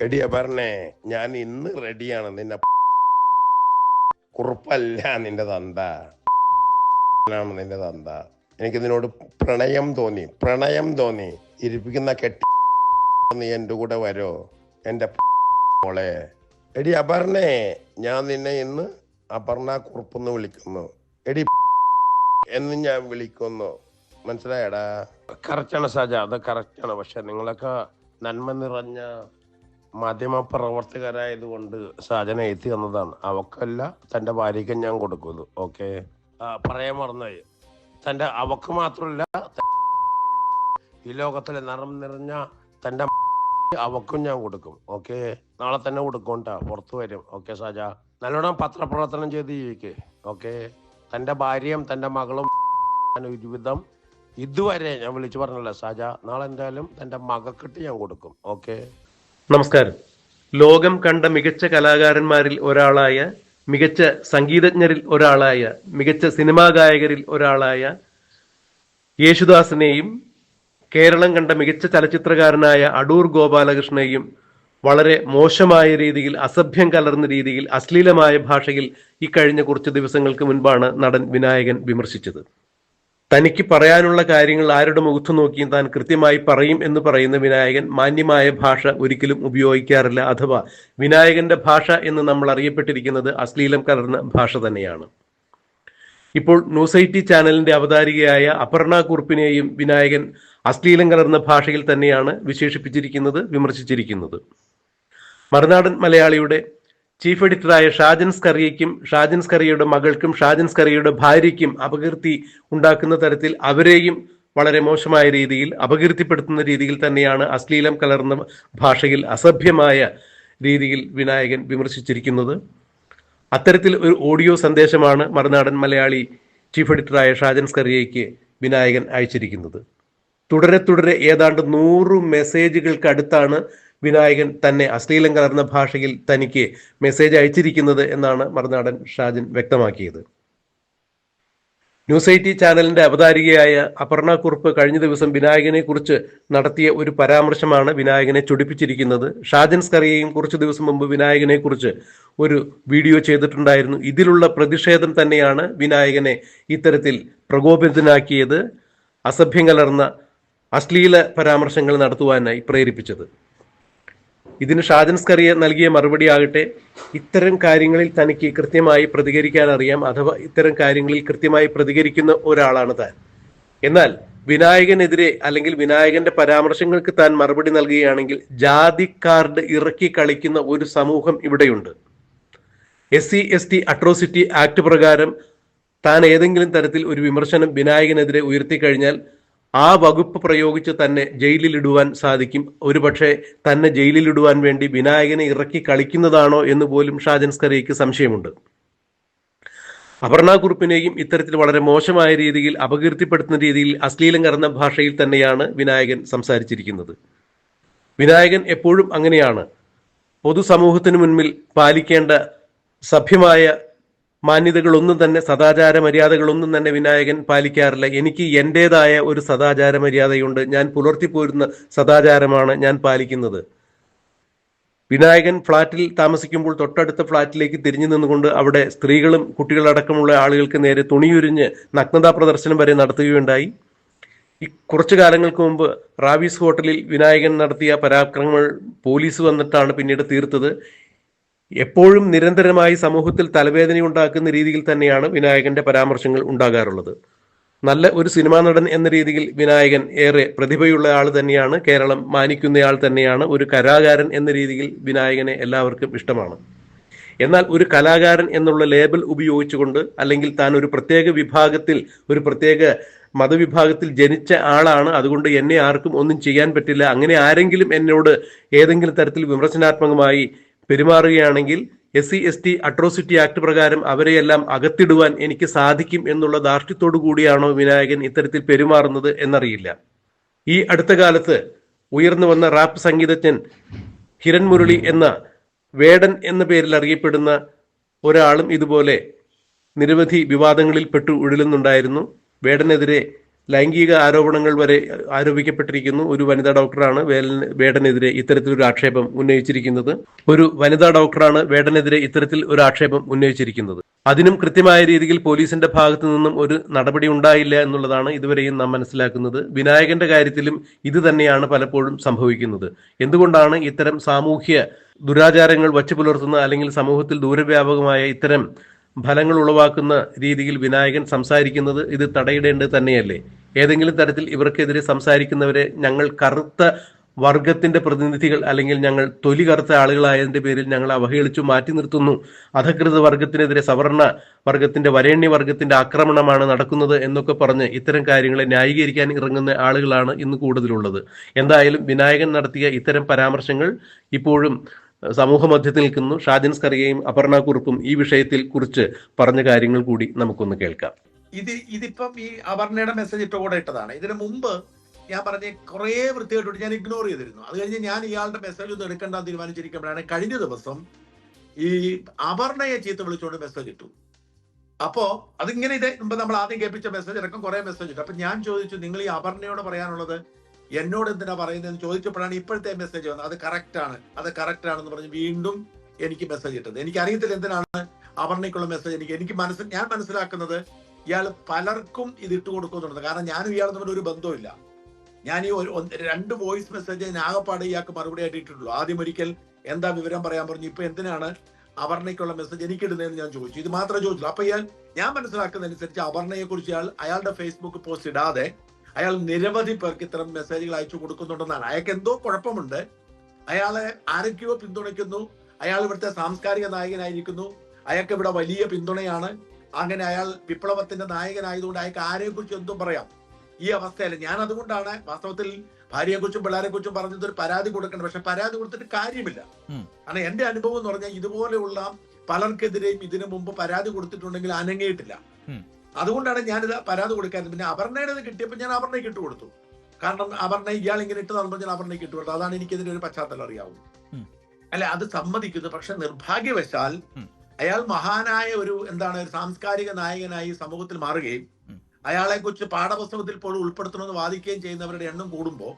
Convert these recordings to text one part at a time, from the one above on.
എടിയ പറഞ്ഞേ ഞാൻ ഇന്ന് റെഡിയാണ് നിന്നെ കുറുപ്പല്ല നിന്റെ തന്ത. നിന്റെ തന്ത. എനിക്ക് നിന്നോട് പ്രണയം തോന്നി. പ്രണയം തോന്നി. ഇരിപ്പിക്കുന്ന കെട്ടി നീ എന്റെ കൂടെ വരോ. എന്റെ മോളെ. എടി അപർണേ ഞാൻ നിന്നെ ഇന്ന് അപർണ കുറുപ്പെന്ന് വിളിക്കുന്നു. എടി എന്ന് ഞാൻ വിളിക്കുന്നു. മനസ്സിലായടാ? കറക്റ്റാണ് സജ. അത് കറക്റ്റാണ് പക്ഷെ നിങ്ങളൊക്കെ നന്മ നിറഞ്ഞ മാധ്യമ പ്രവർത്തകരായതുകൊണ്ട് സാജന എത്തി തന്നതാണ്. അവക്കല്ല തന്റെ ഭാര്യയ്ക്ക് ഞാൻ കൊടുക്കുന്നു. ഓക്കെ? പറയാൻ മറന്നായി തന്റെ അവക്ക് മാത്രമല്ല ഈ ലോകത്തിലെ നിറം നിറഞ്ഞ തന്റെ അവക്കും ഞാൻ കൊടുക്കും. ഓക്കെ? നാളെ തന്നെ കൊടുക്കും കേട്ടോ പുറത്തു വരും. ഓക്കെ സാജ? നല്ലോണം പത്രപ്രവർത്തനം ചെയ്ത് ജീവിക്കേ. ഓക്കെ? തന്റെ ഭാര്യയും തന്റെ മകളും ഒരുവിധം ഇതുവരെ ഞാൻ വിളിച്ചു പറഞ്ഞല്ലോ സാജ. നാളെ എന്തായാലും തന്റെ മകക്കിട്ട് ഞാൻ കൊടുക്കും. ഓക്കെ? നമസ്കാരം. ലോകം കണ്ട മികച്ച കലാകാരന്മാരിൽ ഒരാളായ മികച്ച സംഗീതജ്ഞരിൽ ഒരാളായ മികച്ച സിനിമാ ഗായകരിൽ ഒരാളായ യേശുദാസിനെയും കേരളം കണ്ട മികച്ച ചലച്ചിത്രകാരനായ അടൂർ ഗോപാലകൃഷ്ണനെയും വളരെ മോശമായ രീതിയിൽ അസഭ്യം കലർന്ന രീതിയിൽ അശ്ലീലമായ ഭാഷയിൽ ഇക്കഴിഞ്ഞ കുറച്ച് ദിവസങ്ങൾക്ക് മുൻപാണ് നടൻ വിനായകൻ വിമർശിച്ചത്. തനിക്ക് പറയാനുള്ള കാര്യങ്ങൾ ആരുടെ മുഖത്ത് നോക്കിയും താൻ കൃത്യമായി പറയും എന്ന് പറയുന്ന വിനായകൻ മാന്യമായ ഭാഷ ഒരിക്കലും ഉപയോഗിക്കാറില്ല. അഥവാ വിനായകന്റെ ഭാഷ എന്ന് നമ്മൾ അറിയപ്പെട്ടിരിക്കുന്നത് അശ്ലീലം കലർന്ന ഭാഷ തന്നെയാണ്. ഇപ്പോൾ ന്യൂസൈറ്റി ചാനലിന്റെ അവതാരികയായ അപർണ കുറുപ്പിനെയും വിനായകൻ അശ്ലീലം കലർന്ന ഭാഷയിൽ തന്നെയാണ് വിശേഷിപ്പിച്ചിരിക്കുന്നത് വിമർശിച്ചിരിക്കുന്നത്. മറുനാടൻ മലയാളിയുടെ ചീഫ് എഡിറ്ററായ ഷാജൻ സ്കറിയയ്ക്കും ഷാജൻ സ്കറിയയുടെ മകൾക്കും ഷാജൻ സ്കറിയയുടെ ഭാര്യയ്ക്കും അപകീർത്തി ഉണ്ടാക്കുന്ന തരത്തിൽ അവരെയും വളരെ മോശമായ രീതിയിൽ അപകീർത്തിപ്പെടുത്തുന്ന രീതിയിൽ തന്നെയാണ് അശ്ലീലം കലർന്ന ഭാഷയിൽ അസഭ്യമായ രീതിയിൽ വിനായകൻ വിമർശിച്ചിരിക്കുന്നത്. അത്തരത്തിൽ ഒരു ഓഡിയോ സന്ദേശമാണ് മറുനാടൻ മലയാളി ചീഫ് എഡിറ്ററായ ഷാജൻ സ്കറിയയ്ക്ക് വിനായകൻ അയച്ചിരിക്കുന്നത്. തുടരെ തുടരെ ഏതാണ്ട് നൂറ് മെസ്സേജുകൾക്ക് അടുത്താണ് വിനായകൻ തന്നെ അശ്ലീലം കലർന്ന ഭാഷയിൽ തനിക്ക് മെസ്സേജ് അയച്ചിരിക്കുന്നത് എന്നാണ് മറുനാടൻ ഷാജിൻ വ്യക്തമാക്കിയത്. ന്യൂസ് എയ്റ്റി ചാനലിന്റെ അവതാരികയായ അപർണ കുറുപ്പ് കഴിഞ്ഞ ദിവസം വിനായകനെ കുറിച്ച് നടത്തിയ ഒരു പരാമർശമാണ് വിനായകനെ ചൊടിപ്പിച്ചിരിക്കുന്നത്. ഷാജൻ സ്കറിയയും കുറച്ചു ദിവസം മുമ്പ് വിനായകനെ കുറിച്ച് ഒരു വീഡിയോ ചെയ്തിട്ടുണ്ടായിരുന്നു. ഇതിലുള്ള പ്രതിഷേധം തന്നെയാണ് വിനായകനെ ഇത്തരത്തിൽ പ്രകോപിതനാക്കിയത്. അസഭ്യം കലർന്ന അശ്ലീല പരാമർശങ്ങൾ നടത്തുവാനായി പ്രേരിപ്പിച്ചത്. ഇതിന് ഷാജൻ സ്കറിയ നൽകിയ മറുപടി ആകട്ടെ. ഇത്തരം കാര്യങ്ങളിൽ തനിക്ക് കൃത്യമായി പ്രതികരിക്കാൻ അറിയാം. അഥവാ ഇത്തരം കാര്യങ്ങളിൽ കൃത്യമായി പ്രതികരിക്കുന്ന ഒരാളാണ് താൻ. എന്നാൽ വിനായകനെതിരെ അല്ലെങ്കിൽ വിനായകന്റെ പരാമർശങ്ങൾക്ക് താൻ മറുപടി നൽകുകയാണെങ്കിൽ ജാതി കാർഡ് ഇറക്കി കളിക്കുന്ന ഒരു സമൂഹം ഇവിടെയുണ്ട്. S C S T atrocity act പ്രകാരം താൻ ഏതെങ്കിലും തരത്തിൽ ഒരു വിമർശനം വിനായകനെതിരെ ഉയർത്തിക്കഴിഞ്ഞാൽ ആ വകുപ്പ് പ്രയോഗിച്ച് തന്നെ ജയിലിലിടുവാൻ സാധിക്കും. ഒരുപക്ഷെ തന്നെ ജയിലിലിടുവാൻ വേണ്ടി വിനായകനെ ഇറക്കി കളിക്കുന്നതാണോ എന്ന് പോലും ഷാജൻ സ്കറിയയ്ക്ക് സംശയമുണ്ട്. അപർണ ഇത്തരത്തിൽ വളരെ മോശമായ രീതിയിൽ അപകീർത്തിപ്പെടുത്തുന്ന രീതിയിൽ അശ്ലീലം കറന്ന ഭാഷയിൽ തന്നെയാണ് വിനായകൻ സംസാരിച്ചിരിക്കുന്നത്. വിനായകൻ എപ്പോഴും അങ്ങനെയാണ്. പൊതുസമൂഹത്തിന് മുൻപിൽ പാലിക്കേണ്ട സഭ്യമായ മാന്യതകളൊന്നും തന്നെ സദാചാര മര്യാദകളൊന്നും തന്നെ വിനായകൻ പാലിക്കാറില്ല. എനിക്ക് എന്റെതായ ഒരു സദാചാര മര്യാദയുണ്ട് ഞാൻ പുലർത്തിപ്പോരുന്ന സദാചാരമാണ് ഞാൻ പാലിക്കുന്നത്. വിനായകൻ ഫ്ളാറ്റിൽ താമസിക്കുമ്പോൾ തൊട്ടടുത്ത ഫ്ളാറ്റിലേക്ക് തിരിഞ്ഞു നിന്നുകൊണ്ട് അവിടെ സ്ത്രീകളും കുട്ടികളടക്കമുള്ള ആളുകൾക്ക് നേരെ തുണിയുരിഞ്ഞ് നഗ്നതാ പ്രദർശനം വരെ നടത്തുകയുണ്ടായി. ഈ കുറച്ചു കാലങ്ങൾക്ക് മുമ്പ് റാവീസ് ഹോട്ടലിൽ വിനായകൻ നടത്തിയ പരാക്രമങ്ങൾ പോലീസ് വന്നിട്ടാണ് പിന്നീട് തീർത്തത്. എപ്പോഴും നിരന്തരമായി സമൂഹത്തിൽ തലവേദനയുണ്ടാക്കുന്ന രീതിയിൽ തന്നെയാണ് വിനായകന്റെ പരാമർശങ്ങൾ ഉണ്ടാകാറുള്ളത്. നല്ല ഒരു സിനിമാ നടൻ എന്ന രീതിയിൽ വിനായകൻ ഏറെ പ്രതിഭയുള്ള ആൾ തന്നെയാണ്. കേരളം മാനിക്കുന്നയാൾ തന്നെയാണ്. ഒരു കലാകാരൻ എന്ന രീതിയിൽ വിനായകനെ എല്ലാവർക്കും ഇഷ്ടമാണ്. എന്നാൽ ഒരു കലാകാരൻ എന്നുള്ള ലേബൽ ഉപയോഗിച്ചുകൊണ്ട് അല്ലെങ്കിൽ താൻ ഒരു പ്രത്യേക വിഭാഗത്തിൽ ഒരു പ്രത്യേക മതവിഭാഗത്തിൽ ജനിച്ച ആളാണ്. അതുകൊണ്ട് എന്നെ ആർക്കും ഒന്നും ചെയ്യാൻ പറ്റില്ല. അങ്ങനെ ആരെങ്കിലും എന്നോട് ഏതെങ്കിലും തരത്തിൽ വിമർശനാത്മകമായി പെരുമാറുകയാണെങ്കിൽ S C S T atrocity act പ്രകാരം അവരെയെല്ലാം അകത്തിടുവാൻ എനിക്ക് സാധിക്കും എന്നുള്ള ധാർഷ്ട്യത്തോടു കൂടിയാണോ വിനായകൻ ഇത്തരത്തിൽ പെരുമാറുന്നത് എന്നറിയില്ല. ഈ അടുത്ത കാലത്ത് ഉയർന്നു വന്ന റാപ്പ് സംഗീതജ്ഞൻ കിരൺ മുരളി എന്ന വേടൻ എന്ന പേരിൽ അറിയപ്പെടുന്ന ഒരാളും ഇതുപോലെ നിരവധി വിവാദങ്ങളിൽ പെട്ടു ഉഴലുന്നുണ്ടായിരുന്നു വേടനെതിരെ ലൈംഗിക ആരോപണങ്ങൾ വരെ ആരോപിക്കപ്പെട്ടിരിക്കുന്നു. ഒരു വനിതാ ഡോക്ടറാണ് വേടനെതിരെ ഇത്തരത്തിലൊരു ആക്ഷേപം ഉന്നയിച്ചിരിക്കുന്നത്. ഒരു വനിതാ ഡോക്ടറാണ് വേടനെതിരെ ഇത്തരത്തിൽ ഒരു ആക്ഷേപം ഉന്നയിച്ചിരിക്കുന്നത്. അതിനും കൃത്യമായ രീതിയിൽ പോലീസിന്റെ ഭാഗത്തു നിന്നും ഒരു നടപടി ഉണ്ടായില്ല എന്നുള്ളതാണ് ഇതുവരെയും നാം മനസ്സിലാക്കുന്നത്. വിനായകന്റെ കാര്യത്തിലും ഇത് തന്നെയാണ് പലപ്പോഴും സംഭവിക്കുന്നത്. എന്തുകൊണ്ടാണ് ഇത്തരം സാമൂഹ്യ ദുരാചാരങ്ങൾ വച്ചു പുലർത്തുന്ന അല്ലെങ്കിൽ സമൂഹത്തിൽ ദൂരവ്യാപകമായ ഇത്തരം ഫലങ്ങൾ ഉളവാക്കുന്ന രീതിയിൽ വിനായകൻ സംസാരിക്കുന്നത് ഇത് തടയിടേണ്ടത് തന്നെയല്ലേ? ഏതെങ്കിലും തരത്തിൽ ഇവർക്കെതിരെ സംസാരിക്കുന്നവരെ ഞങ്ങൾ കറുത്ത വർഗത്തിന്റെ പ്രതിനിധികൾ അല്ലെങ്കിൽ ഞങ്ങൾ തൊലി കറുത്ത ആളുകളായതിന്റെ പേരിൽ ഞങ്ങൾ അവഹേളിച്ചു മാറ്റി നിർത്തുന്നു. അധകൃത വർഗത്തിനെതിരെ സവർണ വർഗത്തിന്റെ വരേണ്യ വർഗത്തിന്റെ ആക്രമണമാണ് നടക്കുന്നത് എന്നൊക്കെ പറഞ്ഞ് ഇത്തരം കാര്യങ്ങളെ ന്യായീകരിക്കാൻ ഇറങ്ങുന്ന ആളുകളാണ് ഇന്ന് കൂടുതലുള്ളത്. എന്തായാലും വിനായകൻ നടത്തിയ ഇത്തരം പരാമർശങ്ങൾ ഇപ്പോഴും സമൂഹ മധ്യത്തിൽ നിൽക്കുന്നു. ഷാജൻ സ്കറിയയും അപർണ കുറുപ്പും ഈ വിഷയത്തിൽ കുറിച്ച് പറഞ്ഞ കാര്യങ്ങൾ കൂടി നമുക്കൊന്ന് കേൾക്കാം. ഇത് ഇതിപ്പം ഈ അപർണയുടെ മെസ്സേജ് ഇട്ട് കൂടെ ഇട്ടതാണ്. ഇതിനു മുമ്പ് ഞാൻ പറഞ്ഞ കുറേ വൃത്തിയായിട്ട് ഞാൻ ഇഗ്നോർ ചെയ്തിരുന്നു. അത് കഴിഞ്ഞ് ഞാൻ ഇയാളുടെ മെസ്സേജ് ഒന്നും എടുക്കേണ്ട തീരുമാനിച്ചിരിക്കുമ്പോഴാണ് കഴിഞ്ഞ ദിവസം ഈ അപർണയെ ചീത്ത വിളിച്ചുകൊണ്ട് മെസ്സേജ് ഇട്ടു. അപ്പോ അതിങ്ങനെ ഇത് മുമ്പ് നമ്മൾ ആദ്യം കേൾപ്പിച്ച മെസ്സേജ് ഇറക്കം കുറെ മെസ്സേജ് ഇട്ടു. അപ്പൊ ഞാൻ ചോദിച്ചു നിങ്ങൾ ഈ അപർണയോട് പറയാനുള്ളത് എന്നോട് എന്തിനാ പറയുന്നതെന്ന് ചോദിച്ചപ്പോഴാണ് ഇപ്പോഴത്തെ മെസ്സേജ് വന്നത്. അത് കറക്റ്റ് ആണ്. അത് കറക്റ്റ് ആണെന്ന് പറഞ്ഞ് വീണ്ടും എനിക്ക് മെസ്സേജ് ഇട്ടത്. എനിക്ക് അറിയത്തില്ല എന്തിനാണ് അപർണയ്ക്കുള്ള മെസ്സേജ് എനിക്ക് എനിക്ക് മനസ്സിൽ ഞാൻ മനസ്സിലാക്കുന്നത് ഇയാൾ പലർക്കും ഇത് ഇട്ട് കൊടുക്കുന്നുണ്ട്. കാരണം ഞാനും ഇയാൾ തമ്മിൽ ഒരു ബന്ധമില്ല ഞാൻ ഈ രണ്ട് വോയിസ് മെസ്സേജ് ഞാൻ ആകെപ്പാട് ഇയാൾക്ക് മറുപടി ആയിട്ട് ഇട്ടിട്ടുള്ളൂ. ആദ്യം ഒരിക്കൽ എന്താ വിവരം പറയാൻ പറഞ്ഞു. ഇപ്പൊ എന്തിനാണ് അപർണയ്ക്കുള്ള മെസ്സേജ് എനിക്ക് ഇടുന്നതെന്ന് ഞാൻ ചോദിച്ചു. ഇത് മാത്രം ചോദിച്ചുള്ളൂ. അപ്പൊ ഇയാൾ ഞാൻ മനസ്സിലാക്കുന്നതനുസരിച്ച് അപർണയെ കുറിച്ച് ഇയാൾ അയാളുടെ ഫേസ്ബുക്ക് പോസ്റ്റ് ഇടാതെ അയാൾ നിരവധി പേർക്ക് ഇത്തരം മെസ്സേജുകൾ അയച്ചു കൊടുക്കുന്നുണ്ടെന്നാണ്. അയാൾക്ക് എന്തോ കുഴപ്പമുണ്ട്. അയാളെ ആരൊക്കെയോ പിന്തുണയ്ക്കുന്നു. അയാൾ ഇവിടുത്തെ സാംസ്കാരിക നായകനായിരിക്കുന്നു. അയാൾക്ക് ഇവിടെ വലിയ പിന്തുണയാണ്. അങ്ങനെ അയാൾ വിപ്ലവത്തിന്റെ നായകനായതുകൊണ്ട് അയാൾക്ക് ആരെക്കുറിച്ച് എന്തും പറയാം? ഈ അവസ്ഥയല്ല. ഞാൻ അതുകൊണ്ടാണ് വാസ്തവത്തിൽ ഭാര്യയെ കുറിച്ചും പിള്ളേരെ കുറിച്ചും പറഞ്ഞത് ഒരു പരാതി കൊടുക്കണം പക്ഷെ പരാതി കൊടുത്തിട്ട് കാര്യമില്ല. കാരണം എന്റെ അനുഭവം എന്ന് പറഞ്ഞാൽ ഇതുപോലെയുള്ള പലർക്കെതിരെയും ഇതിനു മുമ്പ് പരാതി കൊടുത്തിട്ടുണ്ടെങ്കിൽ അനങ്ങിയിട്ടില്ല. അതുകൊണ്ടാണ് ഞാനിത് പരാതി കൊടുക്കാത്തത്. പിന്നെ അപർണയുടെ കിട്ടിയപ്പോൾ ഞാൻ അപർണയ്ക്ക് ഇട്ട് കൊടുത്തു. കാരണം അപർണ ഇയാൾ ഇങ്ങനെ ഇട്ട് നടന്നു ഞാൻ അപർണയ്ക്ക് ഇട്ട് കൊടുത്തു. അതാണ് എനിക്കിതിന്റെ ഒരു പശ്ചാത്തലം അറിയാവുന്നത്. അല്ലെ അത് സമ്മതിക്കുന്നു. പക്ഷെ നിർഭാഗ്യവശാൽ. അയാൾ മഹാനായ ഒരു എന്താണ് ഒരു സാംസ്കാരിക നായകനായി സമൂഹത്തിൽ മാറുകയും. അയാളെ കുറിച്ച് പാഠപുസ്തകത്തിൽ പോലും ഉൾപ്പെടുത്തണമെന്ന് വാദിക്കുകയും ചെയ്യുന്നവരുടെ എണ്ണം കൂടുമ്പോൾ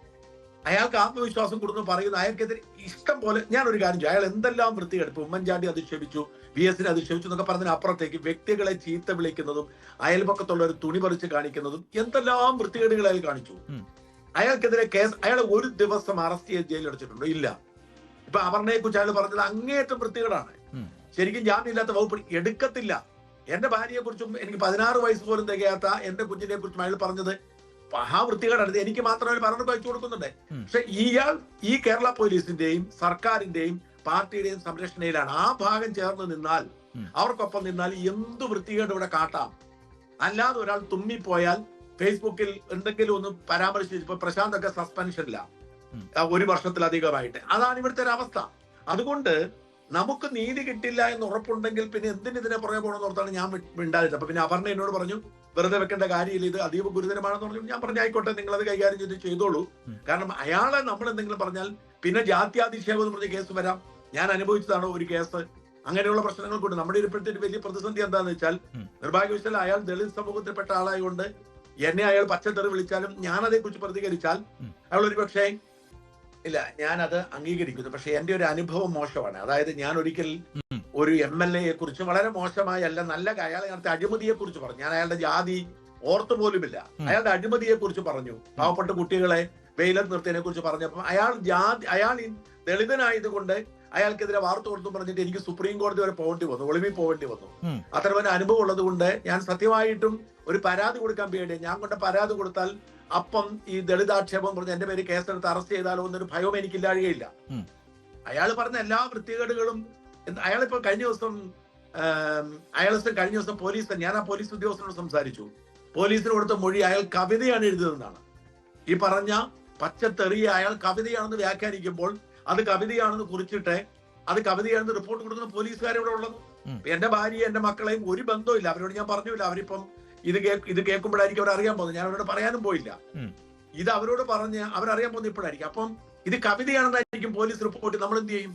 അയാൾക്ക് ആത്മവിശ്വാസം കൂടുന്നു പറയുന്നു. അയാൾക്കെതിരെ ഇഷ്ടം പോലെ ഞാൻ ഒരു കാര്യം ചെയ്യും. അയാൾ എന്തെല്ലാം വൃത്തികെടുപ്പ് ഉമ്മൻചാണ്ടി അധിക്ഷേപിച്ചു വി എസിനെ അധിക്ഷേപിച്ചു എന്നൊക്കെ പറഞ്ഞതിന് അപ്പുറത്തേക്ക് വ്യക്തികളെ ചീത്ത വിളിക്കുന്നതും അയൽപക്കത്തുള്ള ഒരു തുണി പറിച്ച് കാണിക്കുന്നതും എന്തെല്ലാം വൃത്തികേടുകൾ അയാൾ കാണിച്ചു. അയാൾക്കെതിരെ കേസ് അയാളെ ഒരു ദിവസം അറസ്റ്റ് ചെയ്ത് ജയിലിൽ അടച്ചിട്ടുണ്ടോ ഇല്ല. ഇപ്പൊ അപർണയെ കുറിച്ച് അയാൾ പറഞ്ഞത് അങ്ങേയറ്റം വൃത്തികേടാണ്. ശരിക്കും ജാമ്യമില്ലാത്ത വകുപ്പ് എടുക്കത്തില്ല. എന്റെ ഭാര്യയെ കുറിച്ചും എനിക്ക് പതിനാറ് വയസ്സ് പോലും തികയാത്ത എന്റെ കുഞ്ഞിനെ കുറിച്ചും അയാൾ പറഞ്ഞത് മഹാവൃത്തികേടാണ്. എനിക്ക് എനിക്ക് മാത്രമേ പറഞ്ഞു വെച്ചു കൊടുക്കുന്നുണ്ട്. പക്ഷെ ഇയാൾ ഈ കേരള പോലീസിന്റെയും സർക്കാരിന്റെയും പാർട്ടിയുടെയും സംരക്ഷണയിലാണ്. ആ ഭാഗം ചേർന്ന് നിന്നാൽ അവർക്കൊപ്പം നിന്നാൽ എന്ത് വൃത്തികേട് ഇവിടെ കാട്ടാം. അല്ലാതെ ഒരാൾ തുമ്മിപ്പോയാൽ ഫേസ്ബുക്കിൽ എന്തെങ്കിലും ഒന്ന് പരാമർശിച്ച് ഇപ്പൊ പ്രശാന്ത് ഒക്കെ സസ്പെൻഷനില്ല ഒരു വർഷത്തിലധികമായിട്ട്. അതാണ് ഇവിടുത്തെ ഒരു അവസ്ഥ അതുകൊണ്ട് നമുക്ക് നീതി കിട്ടില്ല എന്ന് ഉറപ്പുണ്ടെങ്കിൽ പിന്നെ എന്തിന് ഇതിനെ പുറകെ പോകണമെന്ന് ഓർത്താണ് ഞാൻ മിണ്ടാതിരുന്നത്. അപ്പൊ പിന്നെ അപർണ എന്നോട് പറഞ്ഞു വെറുതെ വെക്കേണ്ട കാര്യമില്ല ഇത് അതീവ ഗുരുതരമാണെന്ന് പറഞ്ഞു. ഞാൻ പറഞ്ഞു ആയിക്കോട്ടെ നിങ്ങൾ അത് കൈകാര്യം ചെയ്ത് ചെയ്തോളൂ. കാരണം അയാളെ നമ്മൾ എന്തെങ്കിലും പറഞ്ഞാൽ പിന്നെ ജാത്യാധിക്ഷേപം എന്ന് പറഞ്ഞ കേസ് വരാം. ഞാൻ അനുഭവിച്ചതാണ് ഒരു കേസ്. അങ്ങനെയുള്ള പ്രശ്നങ്ങൾ കൊണ്ട് നമ്മുടെ ഇപ്പോഴത്തെ ഒരു വലിയ പ്രതിസന്ധി എന്താന്ന് വെച്ചാൽ നിർഭാഗ്യവശാൽ അയാൾ ദളിത് സമൂഹത്തിൽപ്പെട്ട ആളായതുകൊണ്ട് എന്നെ അയാൾ പച്ചത്തെറി വിളിച്ചാലും ഞാൻ അതേക്കുറിച്ച് പ്രതികരിച്ചാൽ. അയാൾ ഒരു പക്ഷേ ഇല്ല ഞാൻ അത് അംഗീകരിക്കുന്നു. പക്ഷെ എന്റെ ഒരു അനുഭവം മോശമാണ്. അതായത് ഞാൻ ഒരിക്കൽ ഒരു എം എൽ എയെ കുറിച്ച് വളരെ മോശമായി അല്ല നല്ല അയാളെ നടത്തിയ അഴിമതിയെ കുറിച്ച് പറഞ്ഞു. ഞാൻ അയാളുടെ ജാതി ഓർത്തു പോലുമില്ല. അയാളുടെ അഴിമതിയെ കുറിച്ച് പറഞ്ഞു പാവപ്പെട്ട കുട്ടികളെ വെയിലത്ത് നിർത്തിയതിനെ കുറിച്ച് പറഞ്ഞപ്പോൾ അയാൾ ജാതി അയാൾ ദളിതനായതുകൊണ്ട് അയാൾക്കെതിരെ വാർത്ത കൊടുത്തു പറഞ്ഞിട്ട് എനിക്ക് സുപ്രീം കോടതി വരെ പോകേണ്ടി വന്നു ഒളിമി പോകേണ്ടി വന്നു. അത്തരം ഒരു അനുഭവം ഉള്ളത് കൊണ്ട് ഞാൻ സത്യമായിട്ടും ഒരു പരാതി കൊടുക്കാൻ പേടിയ ഞാൻ കൊണ്ട് പരാതി കൊടുത്താൽ അപ്പം ഈ ദളിതാക്ഷേപം പറഞ്ഞ് എന്റെ പേര് കേസെടുത്ത് അറസ്റ്റ് ചെയ്താലോ എന്നൊരു ഭയവും എനിക്കില്ലാഴുകയില്ല. അയാൾ പറഞ്ഞ എല്ലാ വൃത്തികേടുകളും അയാളിപ്പോ കഴിഞ്ഞ ദിവസം അയാൾ കഴിഞ്ഞ ദിവസം പോലീസ് ഞാൻ ആ പോലീസ് ഉദ്യോഗസ്ഥനോട് സംസാരിച്ചു. പോലീസിന് കൊടുത്ത മൊഴി അയാൾ കവിതയാണ് എഴുതിയതെന്നാണ്. ഈ പറഞ്ഞ പച്ചത്തെറിയ അയാൾ കവിതയാണെന്ന് വ്യാഖ്യാനിക്കുമ്പോൾ അത് കവിതയാണെന്ന് കുറിച്ചിട്ട് അത് കവിതയാണെന്ന് റിപ്പോർട്ട് കൊടുക്കുന്ന പോലീസുകാർ ഇവിടെ ഉള്ളത്. എന്റെ ഭാര്യ എന്റെ മക്കളെയും ഒരു ബന്ധമില്ല അവരോട് ഞാൻ പറഞ്ഞില്ല അവരിപ്പം ഇത് ഇത് കേൾക്കുമ്പോഴായിരിക്കും അവർ അറിയാൻ പോകുന്നത്. ഞാൻ അവരോട് പറയാനും പോയില്ല. ഇത് അവരോട് പറഞ്ഞ് അവരറിയാൻ പോകുന്നത് ഇപ്പോഴായിരിക്കും. അപ്പം ഇത് കവിതയാണെന്നായിരിക്കും പോലീസ് റിപ്പോർട്ട് നമ്മൾ എന്ത് ചെയ്യും?